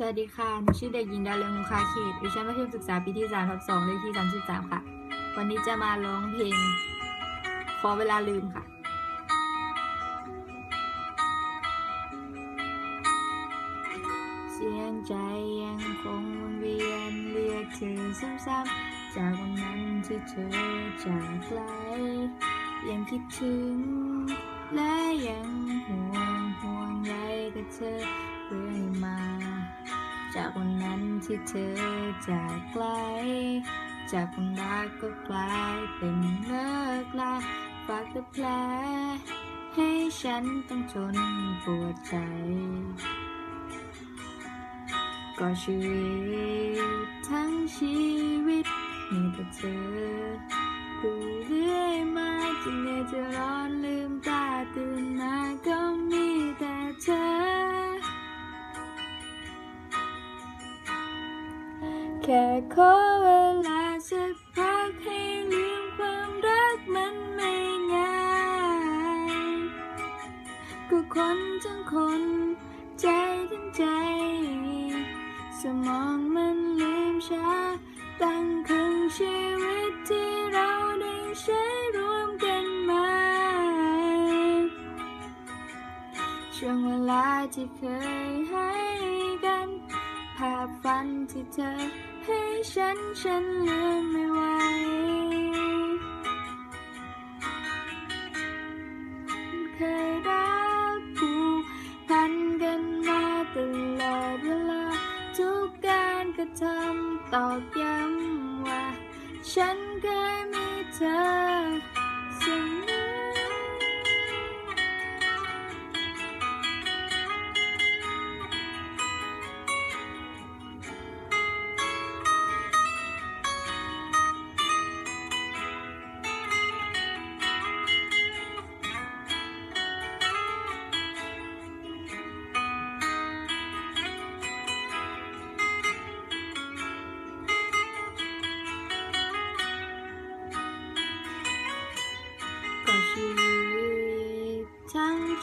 สวัสดีค่ะ หนูชื่อเด็กหญิงดาเรืองคาเขตอยู่ชั้นมัธยมศึกษาปีที่3ทับ2เลขที่ 33 ค่ะ วันนี้จะมาร้องเพลง ขอเวลาลืมค่ะ เสียงใจยังคงวนเวียนเรียกเธอซ้ำๆ จากวันนั้นที่เธอจากไกล ยังคิดถึง และยังห่วงห่วงใยกับเธอ จากวันนั้นที่เธอจากไกล จากความรักก็กลายเป็นเลิกลาฝากแต่แผลให้ฉันต้องทนปวดใจ ก็ชีวิตทั้งชีวิตมีแต่เธอกูเรื่อยมา แค่ขอเวลาสักพักให้ลืมความรักมันไม่ง่ายก็คนทั้งคน ใจทั้งใจ สมองมันลืมช้า ตั้งครึ่งชีวิตที่เราได้ใช้ร่วมกันมา ช่วงเวลาที่เคยให้กัน ภาพฝันที่เธอ ให้ฉันฉันลืมไม่ไหวเคยรักผูกพันกันมาตลอดเวลา ทุกการกระทำตอกย้ำว่า ฉันเคยมีเธอ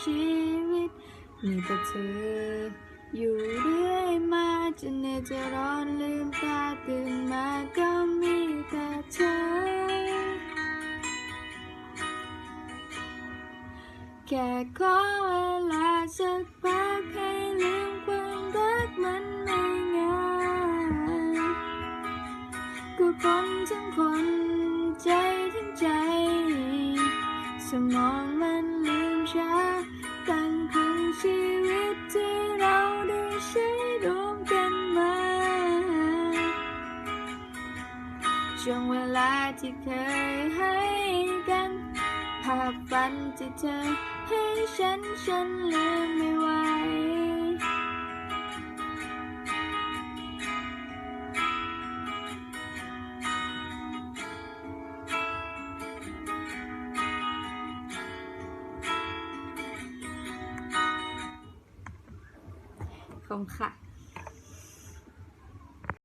ชีวิต มีแต่เธอ อยู่เรื่อยมาจนเหนื่อยจะร้อนลืมตาตื่นมาก็มีแต่เธอ แค่ขอเวลาสักพักให้ลืมความรักมันไม่ง่ายก็คนทั้งคนใจทั้งใจ สมองมันลืมช้า ช่วงเวลาที่เคยให้กัน ภาพฝันที่เธอให้ฉันฉันลืมไม่ไหวขอบคุณค่ะ